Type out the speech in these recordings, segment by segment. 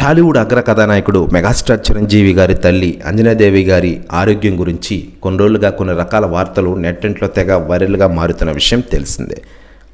టాలీవుడ్ అగ్ర కథానాయకుడు మెగాస్టార్ చిరంజీవి గారి తల్లి అంజనాదేవి గారి ఆరోగ్యం గురించి కొన్ని రోజులుగా కొన్ని రకాల వార్తలు నెట్టింట్లో తెగ వైరల్గా మారుతున్న విషయం తెలిసిందే.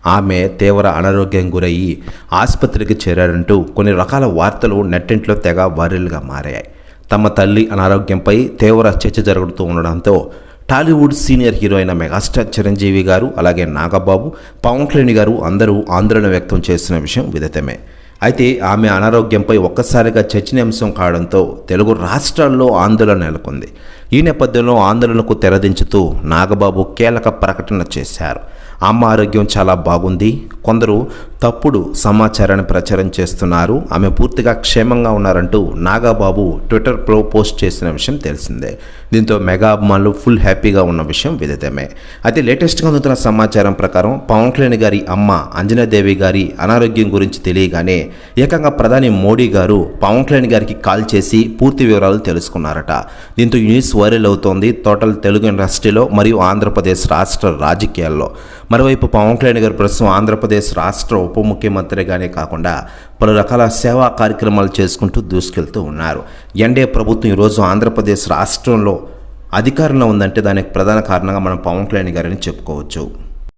ఆమె తీవ్ర అనారోగ్యం గురయ్యి ఆసుపత్రికి చేరారంటూ కొన్ని రకాల వార్తలు నెట్టింట్లో తెగ వైరల్గా మారాయి. తమ తల్లి అనారోగ్యంపై తీవ్ర చర్చ జరుగుతూ ఉండడంతో టాలీవుడ్ సీనియర్ హీరో అయిన మెగాస్టార్ చిరంజీవి గారు అలాగే నాగబాబు పవన్ కళ్యాణ్ గారు అందరూ ఆందోళన వ్యక్తం చేసిన విషయం విదితమే. అయితే ఆమె అనారోగ్యంపై ఒక్కసారిగా చర్చనీయాంశం కావడంతో తెలుగు రాష్ట్రాల్లో ఆందోళన నెలకొంది. ఈ నేపథ్యంలో ఆందోళనకు తెరదించుతూ నాగబాబు కీలక ప్రకటన చేశారు. అమ్మ ఆరోగ్యం చాలా బాగుంది. కొందరు తప్పుడు సమాచారాన్ని ప్రచారం చేస్తున్నారు. ఆమె పూర్తిగా క్షేమంగా ఉన్నారంటూ నాగబాబు ట్విట్టర్లో పోస్ట్ చేసిన విషయం తెలిసిందే. దీంతో మెగా అభిమానులు ఫుల్ హ్యాపీగా ఉన్న విషయం విదితమే. అయితే లేటెస్ట్గా అందుతున్న సమాచారం ప్రకారం పవన్ కళ్యాణ్ గారి అమ్మ అంజనాదేవి గారి అనారోగ్యం గురించి తెలియగానే ఏకంగా ప్రధాని మోడీ గారు పవన్ కళ్యాణ్ గారికి కాల్ చేసి పూర్తి వివరాలు తెలుసుకున్నారట. దీంతో న్యూస్ వైరల్ అవుతోంది టోటల్ తెలుగు ఇండస్ట్రీలో మరియు ఆంధ్రప్రదేశ్ రాష్ట్ర రాజకీయాల్లో. మరోవైపు పవన్ కళ్యాణ్ గారు ప్రస్తుతం ఆంధ్రప్రదేశ్ రాష్ట్ర ఉప ముఖ్యమంత్రిగానే కాకుండా పలు రకాల సేవా కార్యక్రమాలు చేసుకుంటూ దూసుకెళ్తూ ఉన్నారు. ఎన్డీఏ ప్రభుత్వం ఈరోజు ఆంధ్రప్రదేశ్ రాష్ట్రంలో అధికారంలో ఉందంటే దానికి ప్రధాన కారణంగా మనం పవన్ కళ్యాణ్ గారని చెప్పుకోవచ్చు.